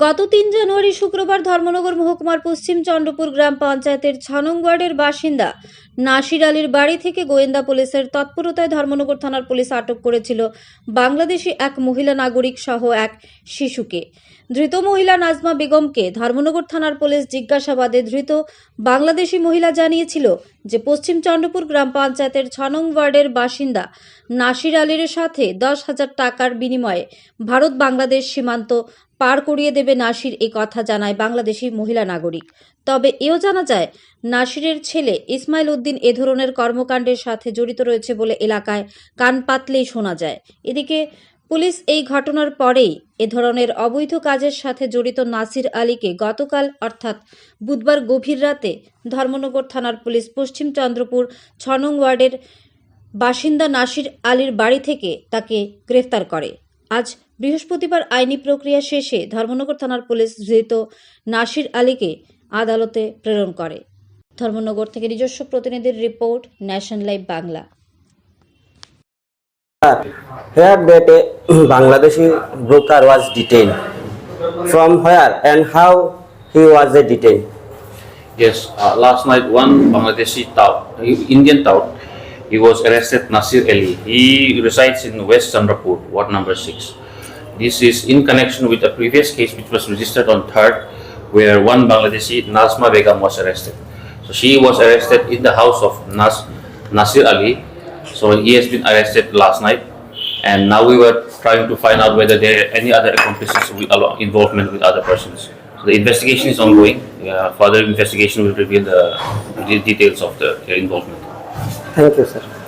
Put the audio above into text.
গত তিন জানুয়ারি শুক্রবার ধর্মনগর মহকুমার পশ্চিম চন্দ্রপুর গ্রাম পঞ্চায়েতের ছ নং ওয়ার্ডের বাসিন্দা নাসির আলীর বাড়ি থেকে গোয়েন্দা পুলিশের তৎপরতায় ধর্মনগর থানার পুলিশ আটক করেছিল বাংলাদেশি এক মহিলা নাগরিক সহ এক শিশুকে। ধৃত মহিলা নাজমা বেগমকে ধর্মনগর থানার পুলিশ জিজ্ঞাসাবাদে ধৃত বাংলাদেশি মহিলা জানিয়েছিল যে পশ্চিম চন্দ্রপুর গ্রাম পঞ্চায়েতের ছ নং ওয়ার্ডের বাসিন্দা নাসির আলীর সাথে দশ হাজার টাকার বিনিময়ে ভারত বাংলাদেশ সীমান্ত পার করিয়ে দেবে নাসির এ কথা জানায় বাংলাদেশি মহিলা নাগরিক। তবে এও জানা যায়, নাসিরের ছেলে ইসমাইল উদ্দিন এ ধরনের কর্মকাণ্ডের সাথে জড়িত রয়েছে বলে এলাকায় কান পাতলেই শোনা যায়। এদিকে পুলিশ এই ঘটনার পরেই এ ধরনের অবৈধ কাজের সাথে জড়িত নাসির আলীকে গতকাল, অর্থাৎ বুধবার গভীর রাতে ধর্মনগর থানার পুলিশ পশ্চিম চন্দ্রপুর ছ নং ওয়ার্ডের বাসিন্দা নাসির আলীর বাড়ি থেকে তাকে গ্রেফতার করে। আজ বৃহস্পতিবার আইনি প্রক্রিয়া শেষে ধর্মনগর থানার পুলিশ ধৃত নাসির আলীকে আদালতে প্রেরণ করে ধর্মনগর থেকে নিজস্ব প্রতিনিধির report nation live Bangla Here that a Bangladeshi broker was detained. From where and how he was uh, detained? Yes, uh, last night one Bangladeshi tout, Indian tout, he was arrested Nasir Ali. He resides in West Chandrapur, ward number 6. This is in connection with a previous case which was registered on 3rd where one Bangladeshi Nazma Begum was arrested. So she was arrested in the house of Nas, Nasir Ali. So he has been arrested last night and now we were trying to find out whether there are any other accomplices with involvement with other persons. So the investigation is ongoing. Uh, further investigation will reveal the, the details of the, their involvement. Thank you, sir.